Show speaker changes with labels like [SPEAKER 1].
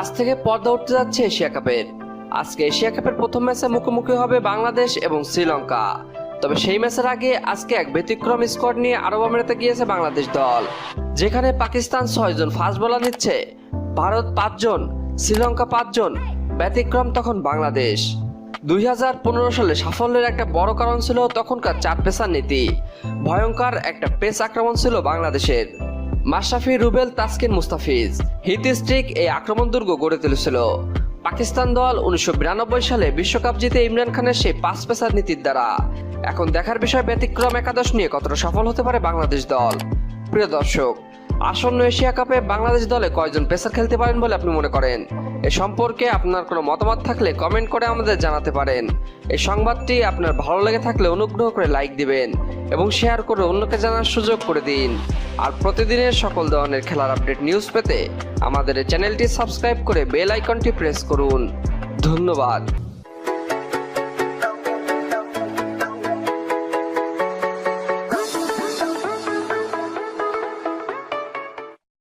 [SPEAKER 1] আজ থেকে পর্দা উঠতে যাচ্ছে এশিয়া কাপের। আজকে এশিয়া কাপের প্রথম ম্যাচে মুখোমুখি হবে বাংলাদেশ এবং শ্রীলঙ্কা। তবে সেই ম্যাচের আগে আজকে এক ব্যতিক্রম স্কোয়াড নিয়ে আরব আমিরাতে গিয়েছে বাংলাদেশ দল, যেখানে পাকিস্তান ছয়জন ফাস্ট বোলার নিচ্ছে। ভারত পাঁচজন শ্রীলঙ্কা পাঁচজন ব্যতিক্রম তখন বাংলাদেশ। দুই হাজার পনেরো সালে সাফল্যের একটা বড় কারণ ছিল তখনকার চার পেসার নীতি। ভয়ঙ্কর একটা পেস আক্রমণ ছিল বাংলাদেশের। মাশরাফি রুবেল তাসকিন মুস্তাফিজ। হিতিস্ট্রিক এই আক্রমণ দুর্গ গড়ে তুলেছিল। পাকিস্তান দল উনিশশো বিরানব্বই সালে বিশ্বকাপ জিতে ইমরান খানের সেই পাঁচ পেসার নীতির দ্বারা। এখন দেখার বিষয় ব্যতিক্রম একাদশ নিয়ে কতটা সফল হতে পারে বাংলাদেশ দল? প্রিয় দর্শক আসন্ন এশিয়া কাপে বাংলাদেশ দলে কয়জন পেসার খেলতে পারেন বলে আপনি মনে করেন? এ সম্পর্কে আপনার কোনো মতামত থাকলে কমেন্ট করে আমাদের জানাতে পারেন। এই সংবাদটি আপনার ভালো লেগে থাকলে অনুগ্রহ করে লাইক দিবেন এবং শেয়ার করে অন্যকে জানার সুযোগ করে দিন। আর প্রতিদিনের সকল ধরনের খেলার আপডেট নিউজ পেতে আমাদের চ্যানেলটি সাবস্ক্রাইব করে বেল আইকনটি প্রেস করুন। ধন্যবাদ।